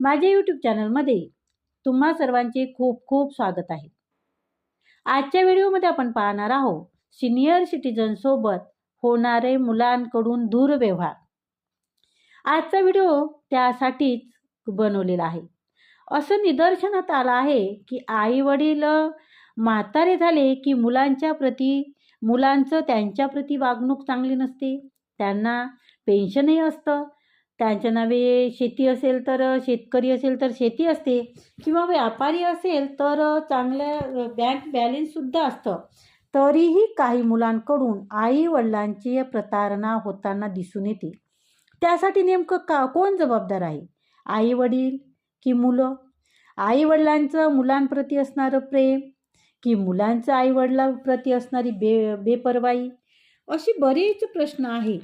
माझ्या यूट्यूब चॅनलमध्ये तुम्हा सर्वांचे खूप खूप स्वागत आहे. आजच्या व्हिडिओमध्ये आपण पाहणार आहोत सिनियर सिटीजनसोबत होणारे मुलांकडून दुर्व्यवहार. आजचा व्हिडिओ त्यासाठीच बनवलेला आहे. असं निदर्शनात आलं आहे की आई वडील म्हातारे झाले की मुलांच्या प्रती मुलांचं त्यांच्या प्रती वागणूक चांगली नसते. त्यांना पेन्शनही असतं. त्यांच्या नावे शेती असेल तर शेतकरी असेल तर शेती असते. किंवा व्यापारी असेल तर चांगल्या बँक बॅलेन्ससुद्धा असतं. तरीही काही मुलांकडून आई वडिलांची प्रतारणा होताना दिसून येते. त्यासाठी नेमकं का कोण जबाबदार आहे? आई वडील की मुलं? आई वडिलांचं मुलांप्रती असणारं प्रेम की मुलांचं आई वडिलांप्रती असणारी बे बेपरवाई अशी बरेच प्रश्न आहे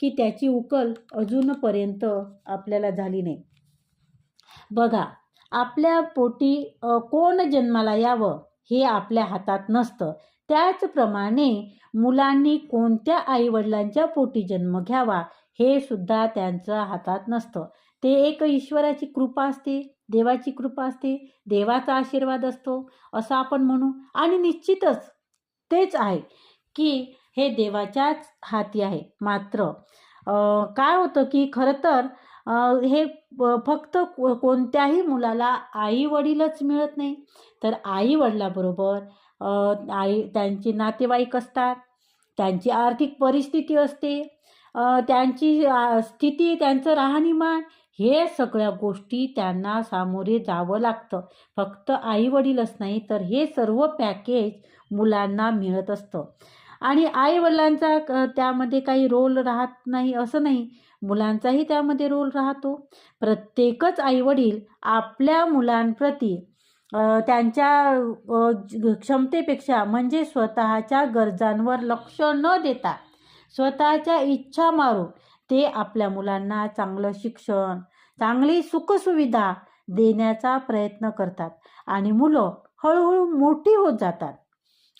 की त्याची उकल अजूनपर्यंत आपल्याला झाली नाही. बघा आपल्या पोटी कोण जन्माला यावं हे आपल्या हातात नसतं. त्याचप्रमाणे मुलांनी कोणत्या आईवडिलांच्या पोटी जन्म घ्यावा हे सुद्धा त्यांच्या हातात नसतं. ते एक ईश्वराची कृपा असते देवाची कृपा असते देवाचा आशीर्वाद असतो असं आपण म्हणू. आणि निश्चितच तेच आहे की हे देवाच्याच हाती आहे. मात्र काय होतं की खरं तर हे फक्त कोणत्याही मुलाला आई वडीलच मिळत नाही. तर आई वडिलाबरोबर आई त्यांचे नातेवाईक असतात त्यांची आर्थिक परिस्थिती असते त्यांची स्थिती त्यांचं राहणीमान हे सगळ्या गोष्टी त्यांना सामोरे जावं लागतं. फक्त आई वडीलच नाही तर हे सर्व पॅकेज मुलांना मिळत असतं. आणि आईवडिलांचा क त्यामध्ये काही रोल राहत नाही असं नाही. मुलांचाही त्यामध्ये रोल राहतो. प्रत्येकच आईवडील आपल्या मुलांप्रती त्यांच्या क्षमतेपेक्षा म्हणजे स्वतःच्या गरजांवर लक्ष न देता स्वतःच्या इच्छा मारून ते आपल्या मुलांना चांगलं शिक्षण चांगली सुखसुविधा देण्याचा प्रयत्न करतात. आणि मुलं हळूहळू मोठी होत जातात.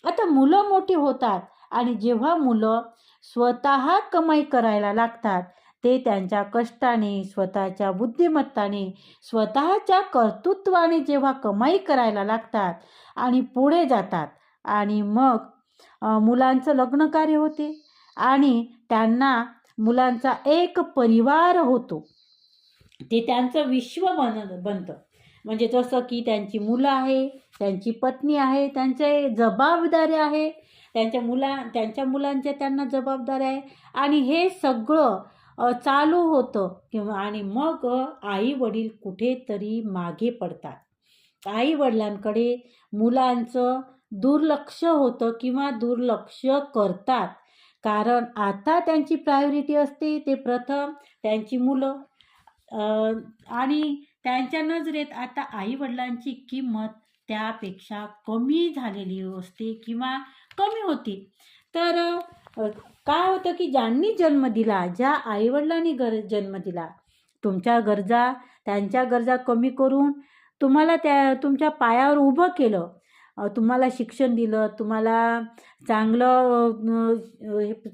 आता मुलं मोठी होतात आणि जेव्हा मुलं स्वतः कमाई करायला लागतात ते त्यांच्या कष्टाने स्वतःच्या बुद्धिमत्ताने स्वतःच्या कर्तृत्वाने जेव्हा कमाई करायला लागतात आणि पुढे जातात आणि मग मुलांचं लग्न कार्य होते आणि त्यांना मुलांचा एक परिवार होतो. ते त्यांचं विश्व बन बनतं. म्हणजे जसं की त्यांची मुलं आहे त्यांची पत्नी आहे त्यांचे जबाबदारी आहे त्यांच्या मुला त्यांच्या मुलांच्या त्यांना जबाबदार आहे. आणि हे सगळं चालू होतं किंवा आणि मग आई वडील कुठेतरी मागे पडतात. आई वडिलांकडे मुलांचं दुर्लक्ष होतं किंवा दुर्लक्ष करतात. कारण आता त्यांची प्रायोरिटी असते ते प्रथम त्यांची मुलं. आणि त्यांच्या नजरेत आता आई वडिलांची किंमत त्यापेक्षा कमी झालेली असते किंवा कमी होती. तर काय होतं की ज्यांनी जन्म दिला ज्या आईवडिलांनी गर जन्म दिला तुमच्या गरजा त्यांच्या गरजा कमी करून तुम्हाला त्या तुमच्या पायावर उभं केलं तुम्हाला शिक्षण दिलं तुम्हाला चांगलं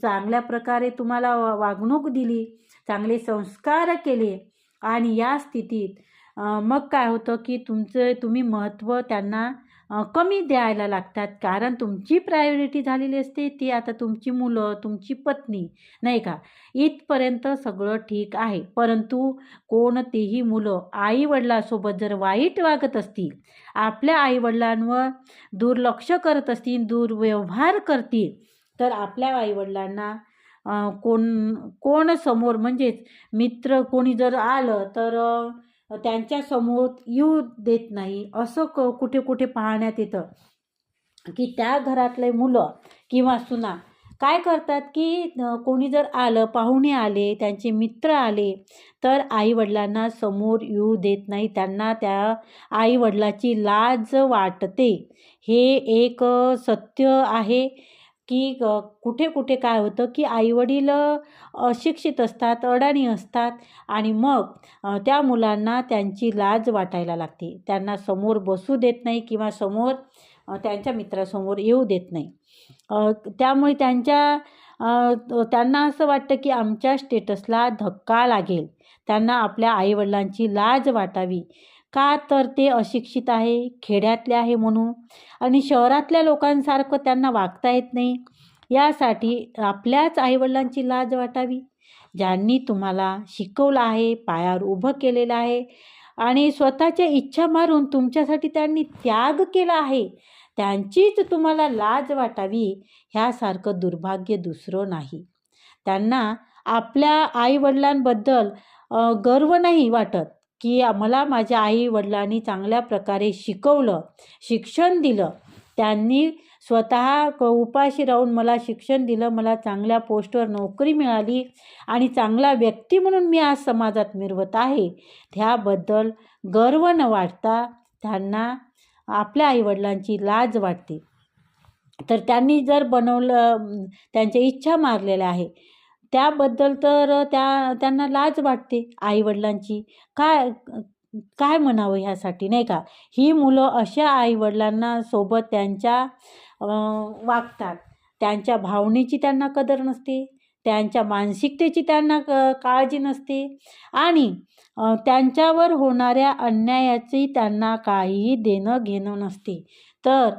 चांगल्या प्रकारे तुम्हाला वागणूक दिली चांगले संस्कार केले आणि या स्थितीत मग काय होतं की तुमचं तुम्ही महत्त्व त्यांना कमी द्यायला लागतात. कारण तुमची प्रायोरिटी झालेली असते ती आता तुमची मुलं तुमची पत्नी नाही का? इथपर्यंत सगळं ठीक आहे. परंतु कोणतेही मुलं आईवडिलांसोबत जर वाईट वागत असतील आपल्या आईवडिलांवर दुर्लक्ष करत असतील दुर्व्यवहार करतील तर आपल्या आईवडिलांना कोण कोण समोर म्हणजेच मित्र कोणी जर आलं तर त्यांच्यासमोर येऊ देत नाही. असं क कुठे कुठे पाहण्यात येतं की त्या घरातले मुलं किंवा सुना काय करतात की कोणी जर आलं पाहुणे आले त्यांचे मित्र आले तर आईवडिलांना समोर येऊ देत नाही. त्यांना त्या आईवडिलाची लाज वाटते. हे एक सत्य आहे. की कुठे कुठे काय होतं की आईवडील अशिक्षित असतात अडाणी असतात आणि मग त्या मुलांना त्यांची लाज वाटायला लागते. त्यांना समोर बसू देत नाही किंवा समोर त्यांच्या मित्रासमोर येऊ देत नाही. त्यामुळे त्यांच्या त्यांना असं वाटतं की आमच्या स्टेटसला धक्का लागेल. त्यांना आपल्या आईवडिलांची लाज वाटावी. का तर ते अशिक्षित आहे खेड्यातले आहे म्हणून? आणि शहरातल्या लोकांसारखं त्यांना वागता येत नाही? यासाठी आपल्याच आईवडिलांची लाज वाटावी? ज्यांनी तुम्हाला शिकवलं आहे पायावर उभं केलेलं आहे आणि स्वतःच्या इच्छा मारून तुमच्यासाठी त्यांनी त्याग केला आहे त्यांचीच तुम्हाला लाज वाटावी ह्यासारखं दुर्भाग्य दुसरं नाही. त्यांना आपल्या आईवडिलांबद्दल गर्व नाही वाटत. की मला माझ्या आई वडिलांनी चांगल्या प्रकारे शिकवलं शिक्षण दिलं. त्यांनी स्वतः क उपाशी राहून मला शिक्षण दिलं मला चांगल्या पोस्टवर नोकरी मिळाली आणि चांगला व्यक्ती म्हणून मी आज समाजात मिरवत आहे. त्याबद्दल गर्व न वाटता त्यांना आपल्या आईवडिलांची लाज वाटते. तर त्यांनी जर बनवलं त्यांच्या इच्छा मारलेल्या आहे त्याबद्दल तर त्या त्यांना लाज वाटते आईवडिलांची. काय काय म्हणावं ह्यासाठी नाही का? ही मुलं अशा आईवडिलांना सोबत त्यांच्या वागतात. त्यांच्या भावनेची त्यांना कदर नसते. त्यांच्या मानसिकतेची त्यांना क काळजी नसते. आणि त्यांच्यावर होणाऱ्या अन्यायाची त्यांना काहीही देणं घेणं नसते. तर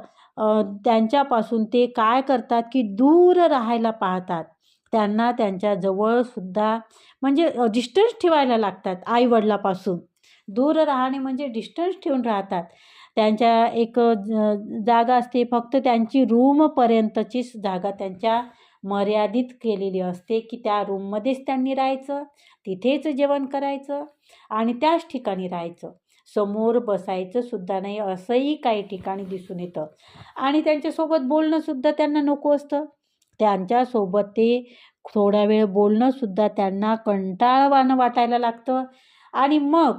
त्यांच्यापासून ते काय करतात की दूर राहायला पाहतात. त्यांना त्यांच्या जवळसुद्धा म्हणजे डिस्टन्स ठेवायला लागतात आईवडिलापासून. दूर राहणे म्हणजे डिस्टन्स ठेवून राहतात. त्यांच्या एक जागा असते फक्त त्यांची रूमपर्यंतचीच जागा त्यांच्या मर्यादित केलेली असते की त्या रूममध्येच त्यांनी राहायचं तिथेच जेवण करायचं आणि त्याच ठिकाणी राहायचं. समोर बसायचं सुद्धा नाही असंही काही ठिकाणी दिसून येतं. आणि त्यांच्यासोबत बोलणंसुद्धा त्यांना नको असतं. त्यांच्यासोबत ते थोडा वेळ बोलणंसुद्धा त्यांना कंटाळवाणं वाटायला लागतं. आणि मग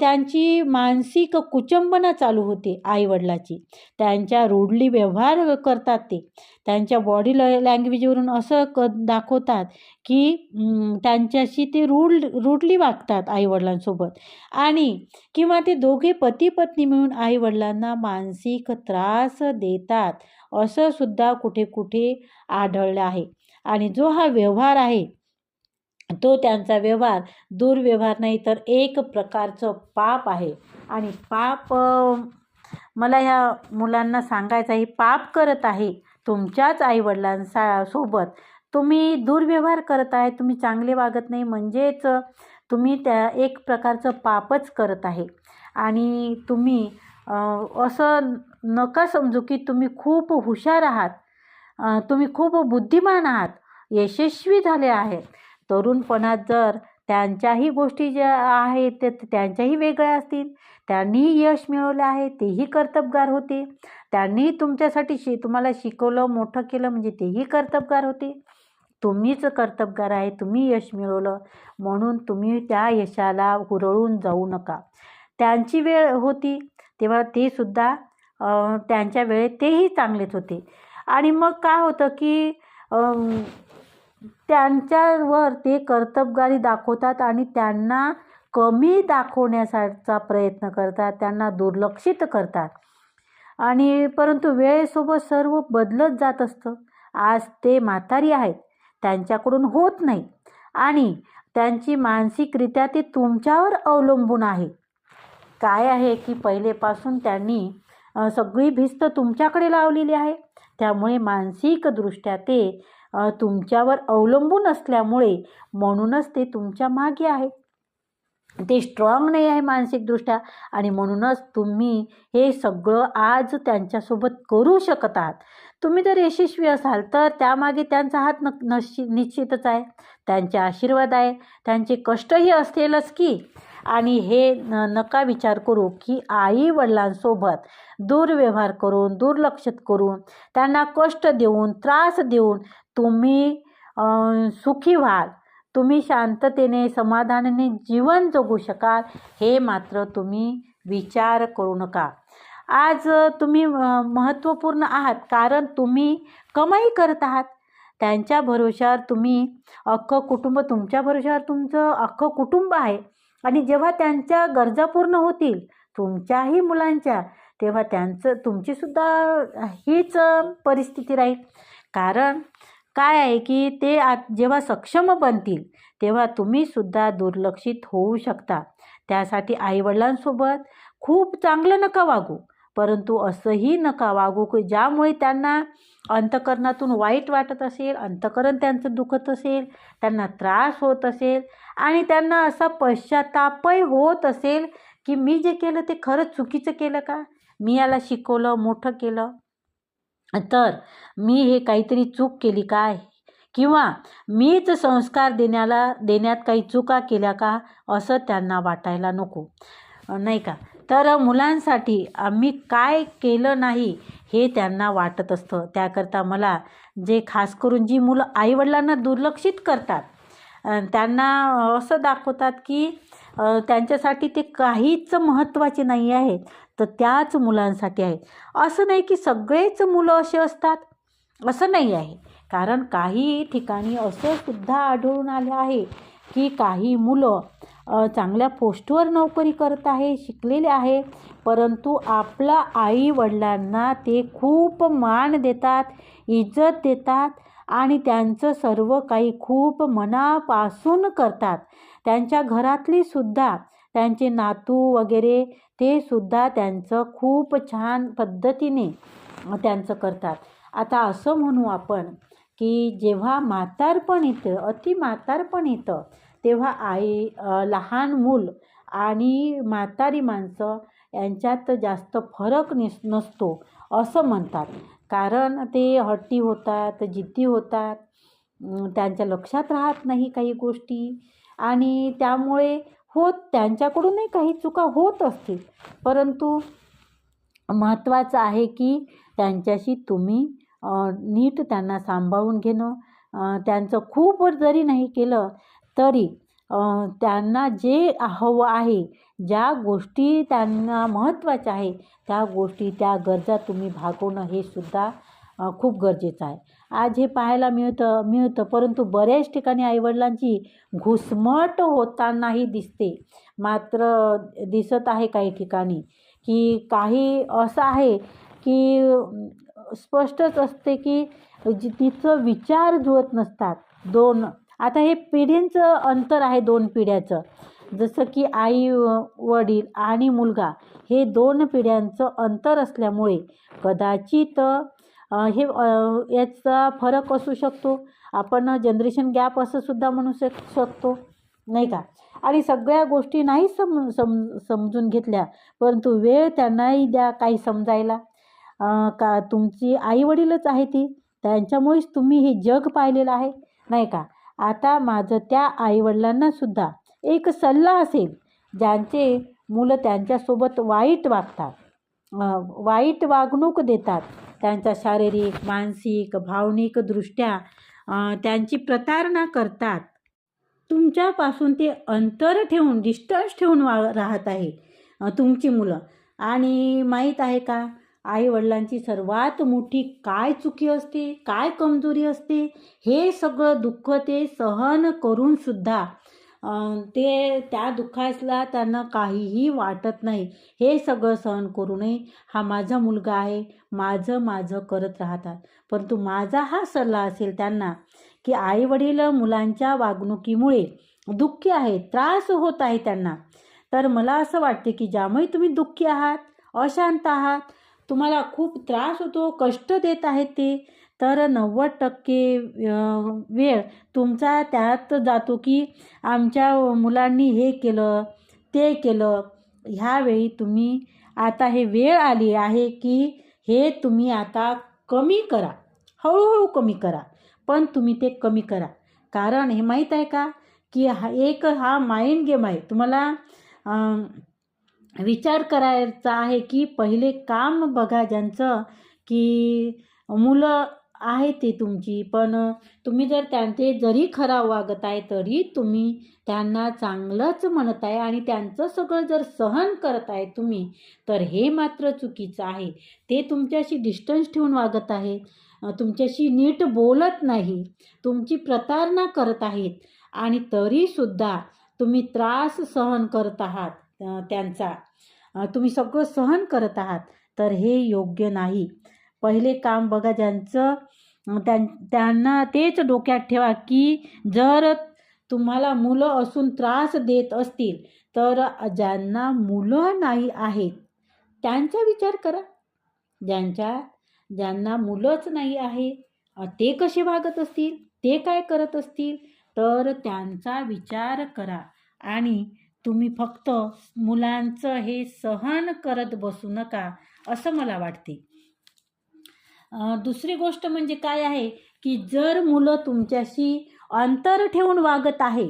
त्यांची मानसिक कुचंबना चालू होते आईवडिलाची. त्यांच्या रूढली व्यवहार करतात ते. त्यांच्या बॉडी ल लँग्वेजवरून असं क दाखवतात की त्यांच्याशी ते रूढ रूढली वागतात आईवडिलांसोबत. आणि किंवा ते दोघे पती पत्नी मिळून आईवडिलांना मानसिक त्रास देतात असं सुद्धा कुठे कुठे आढळलं आहे. आणि जो हा व्यवहार आहे तो त्यांचा व्यवहार दुर्व्यवहार नाही तर एक प्रकारचं पाप आहे. आणि पाप मला ह्या मुलांना सांगायचं आहे पाप करत आहे तुमच्याच आईवडिलांसा सोबत तुम्ही दुर्व्यवहार करत आहे तुम्ही चांगले वागत नाही म्हणजेच तुम्ही त्या एक प्रकारचं पापच करत आहे. आणि तुम्ही असं नका समजू की तुम्ही खूप हुशार आहात. तुम्ही खूप बुद्धिमान आहात. यशस्वी झाले आहेत तरुणपणात जर त्यांच्याही गोष्टी ज्या आहेत ते त्यांच्याही वेगळ्या असतील. त्यांनीही यश मिळवले आहे तेही कर्तबगार होते. त्यांनी तुमच्यासाठी शि तुम्हाला शिकवलं मोठं केलं म्हणजे तेही कर्तबगार होते. तुम्हीच कर्तबगार आहे तुम्ही यश मिळवलं. म्हणून तुम्ही त्या यशाला हुरळून जाऊ नका. त्यांची वेळ होती तेव्हा ते सुद्धा त्यांच्या वेळेत तेही चांगलेच होते. आणि मग काय होतं की त्यांच्यावर ते कर्तबगारी दाखवतात आणि त्यांना कमी दाखवण्याचा प्रयत्न करतात त्यांना दुर्लक्षित करतात. आणि परंतु वेळेसोबत सर्व बदलत जात असतं. आज ते म्हातारी आहेत त्यांच्याकडून होत नाही. आणि त्यांची मानसिकरित्या ते तुमच्यावर अवलंबून आहे. काय आहे की पहिलेपासून त्यांनी सगळी भिस्त तुमच्याकडे लावलेली आहे. त्यामुळे मानसिकदृष्ट्या ते तुमच्यावर अवलंबून असल्यामुळे म्हणूनच ते तुमच्या मागे आहे. ते स्ट्रॉंग नाही आहे मानसिकदृष्ट्या आणि म्हणूनच तुम्ही हे सगळं आज त्यांच्यासोबत करू शकत आहात. तुम्ही जर यशस्वी असाल तर त्यामागे त्यांचा हात न नशी निश्चितच आहे. त्यांचे आशीर्वाद आहे. त्यांचे कष्टही असतीलच की. आणि हे न नका विचार करू की आई वडिलांसोबत दुर्व्यवहार करून दुर्लक्षित करून त्यांना कष्ट देऊन त्रास देऊन तुम्ही सुखी व्हाल. तुम्ही शांततेने समाधानाने जीवन जगू शकाल हे मात्र तुम्ही विचार करू नका. आज तुम्ही महत्त्वपूर्ण आहात कारण तुम्ही कमाई करत आहात. त्यांच्या भरोशावर तुम्ही अख्खं कुटुंब तुमच्या भरोशावर तुमचं अख्खं कुटुंब आहे. आणि जेव्हा त्यांच्या गरजा पूर्ण होतील तुमच्याही मुलांच्या तेव्हा त्यांचं तुमचीसुद्धा हीच परिस्थिती राहील. कारण काय आहे की ते आ जेव्हा सक्षम बनतील तेव्हा तुम्हीसुद्धा दुर्लक्षित होऊ शकता. त्यासाठी आईवडिलांसोबत खूप चांगलं नका वागू परंतु असंही नका वागू की ज्यामुळे त्यांना अंतकरणातून वाईट वाटत असेल अंतकरण त्यांचं दुखत असेल त्यांना त्रास होत असेल आणि त्यांना असा पश्चातापही होत असेल की मी जे केलं ते खरंच चुकीचं केलं का? मी याला शिकवलं मोठं केलं. तर मी हे काहीतरी चूक केली काय किंवा मीच संस्कार देण्याला देण्यात काही चुका केल्या का? असं त्यांना वाटायला नको. नाही का? तर मुलांसाठी आम्ही काय केलं नाही हे त्यांना वाटत असतं. त्याकरता मला जे खास करून जी मुलं आईवडिलांना दुर्लक्षित करतात त्यांना असं दाखवतात की त्यांच्यासाठी ते काहीच महत्त्वाचे नाही आहे तर त्याच मुलांसाठी आहे. असं नाही की सगळेच मुलं असे असतात. असं नाही आहे. कारण काही ठिकाणी असं सुद्धा आढळून आलं आहे की काही मुलं चांगल्या पोस्टवर नोकरी करत आहे शिकलेले आहे परंतु आपल्या आई वडिलांना ते खूप मान देतात इज्जत देतात आणि त्यांचं सर्व काही खूप मनापासून करतात. त्यांच्या घरातली सुद्धा त्यांचे नातू वगैरे ते सुद्धा त्यांचं खूप छान पद्धतीने त्यांचं करतात. आता असं म्हणू आपण की जेव्हा म्हातारपण येतं अति म्हातारपण येतं तेव्हा आई लहान मूल आणि म्हातारी माणसं यांच्यात जास्त फरक निस नसतो असं म्हणतात. कारण ते हट्टी होतात जिद्दी होतात त्यांच्या लक्षात राहत नाही काही गोष्टी आणि त्यामुळे होत त्यांच्याकडूनही काही चुका होत असतील. परंतु महत्त्वाचं आहे की त्यांच्याशी तुम्ही नीट त्यांना सांभाळून घेणं त्यांचं खूप जरी नाही केलं तरी त्यांना जे हवं आहे ज्या गोष्टी त्यांना महत्त्वाच्या आहे त्या गोष्टी त्या गरजा तुम्ही भागवणं हे सुद्धा खूप गरजेचं आहे. आज हे पाहायला मिळतं मिळतं. परंतु बऱ्याच ठिकाणी आईवडिलांची घुसमट होतानाही दिसते. मात्र दिसत आहे काही ठिकाणी की काही असं आहे की स्पष्टच असते की जि तिचं विचार जुळत नसतात दोन. आता हे पिढींचं अंतर आहे दोन पिढ्याचं. जसं की आई वडील आणि मुलगा हे दोन पिढ्यांचं अंतर असल्यामुळे कदाचित हे याचा फरक असू शकतो. आपण जनरेशन गॅप असं सुद्धा म्हणू शक शकतो. नाही का? आणि सगळ्या गोष्टी नाही सम सम समजून घेतल्या परंतु वेळ त्यांनाही द्या काही समजायला. का तुमची आईवडीलच आहे ती त्यांच्यामुळेच तुम्ही हे जग पाहिलेलं आहे नाही का? आता माझं त्या आईवडिलांनासुद्धा एक सल्ला असेल ज्यांचे मुलं त्यांच्यासोबत वाईट वागतात वाईट वागणूक देतात त्यांचा शारीरिक मानसिक भावनिकदृष्ट्या त्यांची प्रतारणा करतात. तुमच्यापासून ते अंतर ठेवून डिस्टन्स ठेवून वा राहत आहे तुमची मुलं. आणि माहीत आहे का आईवडिलांची सर्वात मोठी काय चुकी असते काय कमजोरी असते हे सगळं दुःख ते सहन करूनसुद्धा ते त्या दुःखासला त्यांना काहीही वाटत नाही. हे सगळं सहन करू नये. हा माझा मुलगा आहे. माझं माझं करत राहतात. परंतु माझा हा सल्ला असेल त्यांना की आईवडील मुलांच्या वागणुकीमुळे दुःखी आहेत त्रास होत आहे त्यांना. तर मला असं वाटते की ज्यामुळे तुम्ही दुःखी आहात अशांत आहात तुम्हाला खूप त्रास होतो कष्ट देत आहेत ते तर नव्वद टक्के वेळ तुमचा त्यात जातो की आमच्या मुलांनी हे केलं ते केलं. ह्यावेळी तुम्ही आता हे वेळ आली आहे की हे तुम्ही आता कमी करा. हळूहळू कमी करा. पण तुम्ही ते कमी करा. कारण हे माहीत आहे का? की हा एक हा माइंड गेम आहे. तुम्हाला विचार करायचा आहे की पहिले काम बघा ज्यांचं की मुलं आहे ते तुमची. पण तुम्ही जर त्यांचे जरी खरा वागत आहे तरी तुम्ही त्यांना चांगलंच म्हणत आहे आणि त्यांचं सगळं जर सहन करत आहे तुम्ही तर हे मात्र चुकीचं आहे. ते तुमच्याशी डिस्टन्स ठेवून वागत आहे. तुमच्याशी नीट बोलत नाही. तुमची प्रतारणा करत आहेत. आणि तरीसुद्धा तुम्ही त्रास सहन करत आहात त्यांचा. तुम्ही सगळं सहन करत आहात तर हे योग्य नाही. पहिले काम बघा ज्यांचं त्यां त्यांना तेच डोक्यात ठेवा की जर तुम्हाला मुलं असून त्रास देत असतील तर ज्यांना मुलं नाही आहेत त्यांचा विचार करा. ज्यांच्या ज्यांना मुलंच नाही आहे ते कसे वागत असतील ते काय करत असतील तर त्यांचा विचार करा. आणि तुम्ही फक्त मुलांचं हे सहन करत बसू नका असं मला वाटते. दुसरी गोष्ट म्हणजे काय आहे की जर मुलं तुमच्याशी अंतर ठेवून वागत आहे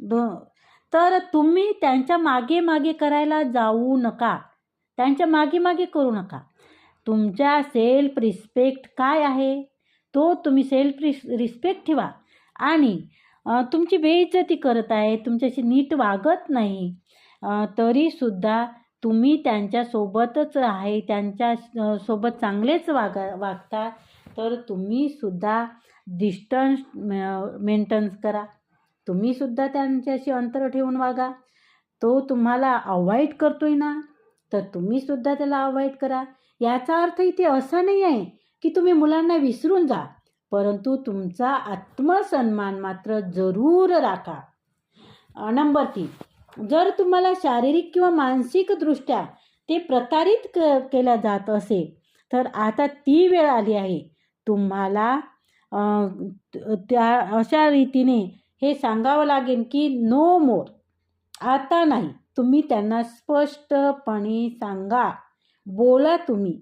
दो तर तुम्ही त्यांच्या मागे मागे करायला जाऊ नका. त्यांच्या मागे मागे करू नका. तुमच्या सेल्फ रिस्पेक्ट काय आहे? तो तुम्ही सेल्फ रिस रिस्पेक्ट ठेवा. आणि तुमची बेइज्जती करत आहे तुमच्याशी नीट वागत नाही तरीसुद्धा तुम्ही त्यांच्यासोबतच आहे त्यांच्यासोबत चांगलेच वागा वागता तर तुम्हीसुद्धा डिस्टन्स मेंटेन्स करा. तुम्हीसुद्धा त्यांच्याशी अंतर ठेवून वागा. तो तुम्हाला अवॉइड करतोय ना तर तुम्हीसुद्धा त्याला अवॉइड करा. याचा अर्थ इथे असा नाही आहे की तुम्ही मुलांना विसरून जा परंतु तुमचा आत्मसन्मान मात्र जरूर राखा. नंबर तीन. जर तुम्हाला शारीरिक किंवा मानसिकदृष्ट्या ते प्रतारित क केल्या जात असेल तर आता ती वेळ आली आहे. तुम्हाला त्या अशा रीतीने हे सांगावं लागेल की नो मोर आता नाही. तुम्ही त्यांना स्पष्टपणे सांगा. बोला तुम्ही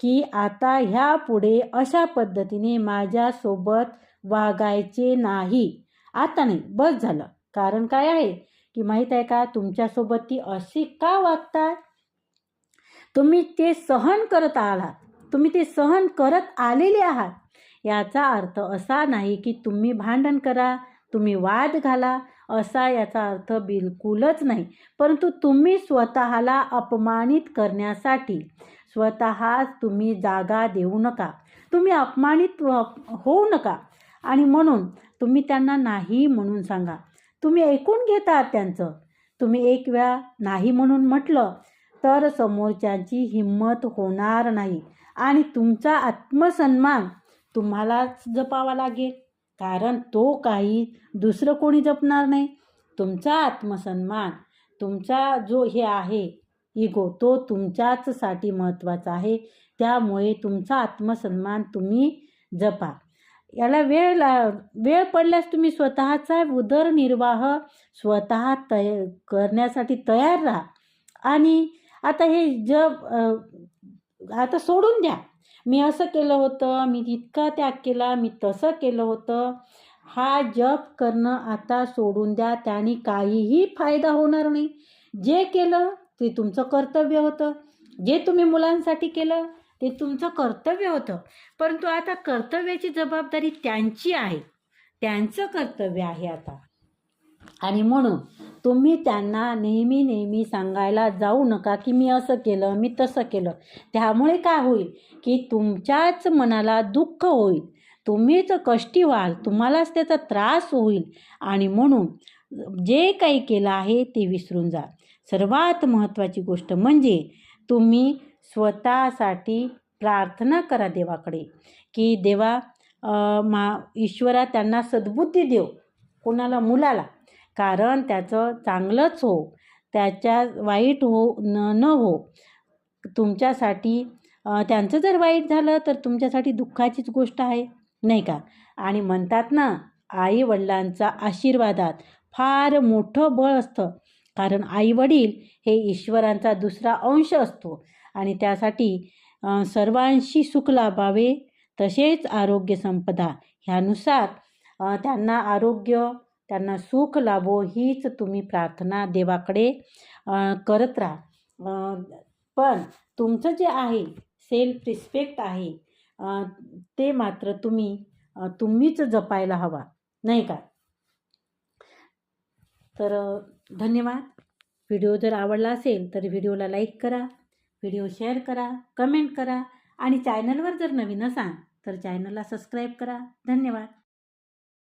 की आता ह्या पुढे अशा पद्धतीने माझ्यासोबत वागायचे नाही. आता नाही. बस झालं. कारण काय आहे? की माहीत आहे का तुमच्यासोबत ती अशी का वागतात? तुम्ही ते सहन करत आहात. तुम्ही ते सहन करत आलेले आहात. याचा अर्थ असा नाही की तुम्ही भांडण करा तुम्ही वाद घाला असा याचा अर्थ बिलकुलच नाही. परंतु तुम्ही स्वतःला अपमानित करण्यासाठी स्वतः तुम्ही जागा देऊ नका. तुम्ही अपमानित होऊ नका. आणि म्हणून तुम्ही त्यांना नाही म्हणून सांगा. तुम्ही ऐकून घेता त्यांचं. तुम्ही एक वेळा नाही म्हणून म्हटलं तर समोरच्याची हिंमत होणार नाही आणि तुमचा आत्मसन्मान तुम्हालाच जपावा लागेल. कारण तो काही दुसरं कोणी जपणार नाही. तुमचा आत्मसन्मान तुमचा जो हे आहे इगो तो तुमच्याचसाठी महत्त्वाचा आहे. त्यामुळे तुमचा आत्मसन्मान तुम्ही जपा. याला वेळ ला वेळ पडल्यास तुम्ही स्वतःचा उदरनिर्वाह स्वतः तय करण्यासाठी तयार राहा. आणि आता हे जग आता सोडून द्या. मी असं केलं होतं मी इतका त्याग केला मी तसं केलं होतं. हा जप करणं आता सोडून द्या त्याने काहीही फायदा होणार नाही. जे केलं ते तुमचं कर्तव्य होतं. जे तुम्ही मुलांसाठी केलं ते तुमचं कर्तव्य होतं. परंतु आता कर्तव्याची जबाबदारी त्यांची आहे. त्यांचं कर्तव्य आहे आता. आणि म्हणून तुम्ही त्यांना नेहमी नेहमी सांगायला जाऊ नका की मी असं केलं मी तसं केलं. त्यामुळे काय होईल? की तुमच्याच मनाला दुःख होईल. तुम्हीच कष्टी व्हाल. तुम्हालाच त्याचा त्रास होईल. आणि म्हणून जे काही केलं आहे ते विसरून जा. सर्वात महत्त्वाची गोष्ट म्हणजे तुम्ही स्वतःसाठी प्रार्थना करा देवाकडे की देवा मा ईश्वरा त्यांना सद्बुद्धी देव कोणाला मुलाला कारण त्याचं चांगलंच हो त्याच्या वाईट हो न न हो. तुमच्यासाठी त्यांचं जर वाईट झालं तर तुमच्यासाठी दुःखाचीच गोष्ट आहे नाही का? आणि म्हणतात ना आई वडिलांचा आशीर्वादात फार मोठं बळ असतं कारण आई वडील हे ईश्वरांचा दुसरा अंश असतो. आणि त्यासाठी सर्वांशी सुख लाभावे तसेच आरोग्य संपदा. ह्यानुसार त्यांना आरोग्य त्यांना सुख लाभो हीच तुम्ही प्रार्थना देवाकडे करत राहा. पण तुमचं जे आहे सेल्फ रिस्पेक्ट आहे ते मात्र तुम्ही तुम्हीच जपायला हवा नाही का? तर धन्यवाद. व्हिडिओ जर आवडला असेल तर व्हिडिओला लाईक करा. व्हिडिओ शेअर करा कमेंट करा आणि चॅनलवर जर नवीन असाल तर चॅनलला सबस्क्राईब करा. धन्यवाद.